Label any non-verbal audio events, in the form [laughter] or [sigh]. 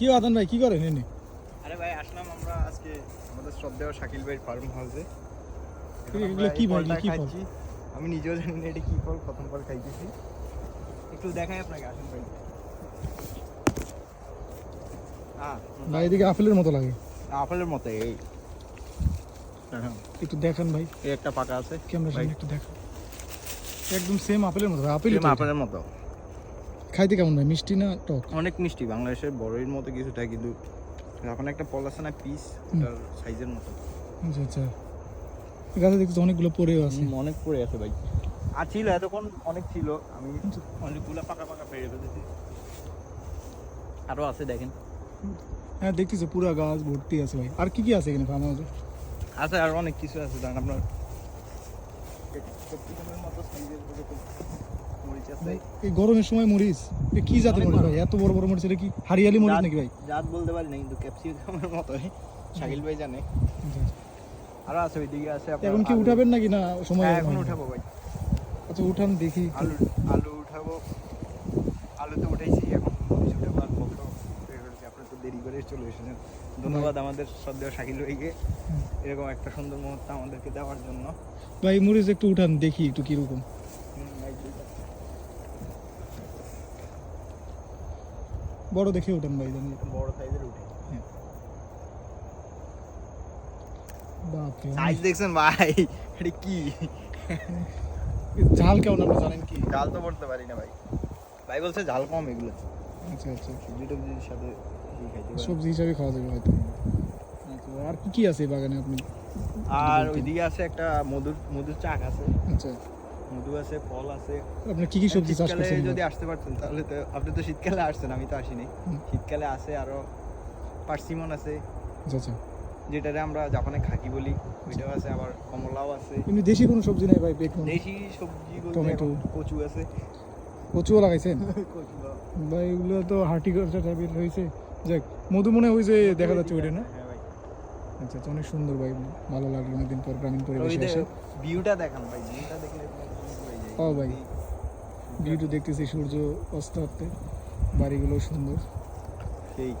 কি আদান ভাই কি করেন এনে? আরে ভাই আসলাম আমরা আজকে আমাদের শ্রদ্ধেয় শাকিল ভাইয়ের ফার্ম হাউসে এগুলো কি ভাই, এগুলো কি ফল? আমি নিজেও জানি না এটা কি ফল প্রথম ফল খাইতেছি। একটু দেখাই আপনাকে আসেন ভাই। ভাই এদিকে আপেলের মতো লাগে। আপেলের মতো এই। হ্যাঁ, একটু দেখান ভাই। এই একটা পাকা আছে। ক্যামেরা ভাই, সামনে একটু দেখান। একদম সেম আপেলের মতো ভাই আপেল আপেলের মতো। খাইতে কেমন ভাই মিষ্টি না টক? অনেক মিষ্টি। বাংলাদেশের বড়ইর মতো কিছুটা কিন্তু এখন একটা ফল আছে না পিস। ওটার সাইজের মতো। আচ্ছা আচ্ছা। গাছে দেখছি অনেকগুলো পড়েও আছে। অনেক পড়ে আছে ভাই। আর ছিল এতক্ষণ অনেক ছিল। আমি অনেকগুলো পাকা পাকা পেরে ফেলেছি। আরও আছে দেখেন। হ্যাঁ দেখতেছি পুরো গাছ ভর্তি আছে ভাই। আর কি কি আছে এখানে ফার্ম হাউসে আছে আর অনেক কিছু আছে। জান আপনার আছে। এই গরমের সময় মরিচ কি জাতের মরিচ ভাই? এত বড় বড় মরিচ এটা কি হারিয়ালি মরিচ নাকি ভাই? জাত বলতে পারি না কিন্তু ক্যাপসিকামের মতো শাকিল ভাই জানে। আচ্ছা, আচ্ছা। আছে ওইদিকে আছে এখন কি উঠাবেন নাকি? না সময় হ্যাঁ এখন উঠাবো ভাই। আচ্ছা উঠান দেখি। আলু আলু উঠাবো। আলু তো উঠাইছি এখন মরিচ উঠাবো আর তো দেরি করে চলে এসেছেন। ধন্যবাদ আমাদের শাকিল ভাইকে। এরকম একটা সুন্দর মুহূর্ত আমাদেরকে দেওয়ার জন্য। ভাই মরিচ একটু উঠান দেখি একটু কীরকম হুম, ভাই, ঠিক আছে। বড় দেখে উঠান ভাই জানি। বড় সাইজের উঠে। বাপরে সাইজ দেখছেন ভাই? এটা কি? ঝাল কেমন আপনি জানেন কি? জাল তো পড়তে পারি না ভাই। ভাই বলছে ঝাল কম এগুলো। আচ্ছা আচ্ছা। সবজি টবজির সাথে। সবজি হিসাবে খাওয়া যাবে হয়তো। আচ্ছা আর কি কি আছে বাগানে আপনি? আর ওইদিকে আছে একটা মধুর মধুর চাক আছে। আচ্ছা। মধু আছে ফল আছে। আপনি কি কি সবজি চাষ করছেন? যদি আসতে পারতেন তাহলে তো আপনি তো শীতকালে আসছেন আমি তো আসিনি। শীতকালে আছে আরও পার্সিমন আছে আচ্ছা আচ্ছা। যেটারে আমরা জাপানে খাকি বলি ওইটাও আছে আবার কমলাও আছে। কিন্তু দেশি কোনো সবজি নাই ভাই বেগুন দেশি সবজি টমেটো। কচু আছে। কচুও লাগাইছেন? [laughs] কচু ভাই এগুলো তো হার্টিকালচার টাইপের হয়েছে যাক মধু মনে হয় ওই যে দেখা যাচ্ছে ওইটা না? হ্যাঁ আচ্ছা আচ্ছা অনেক সুন্দর ভাই ভালো লাগল অনেকদিন পর গ্রামীণ পরিবেশে এসে ভিউটা দেখান ভাই ভিউটা দেখলে ও ভাই। ভিউটা দেখতেছি সূর্য অস্ত হতে বাড়িগুলো সুন্দর সেই।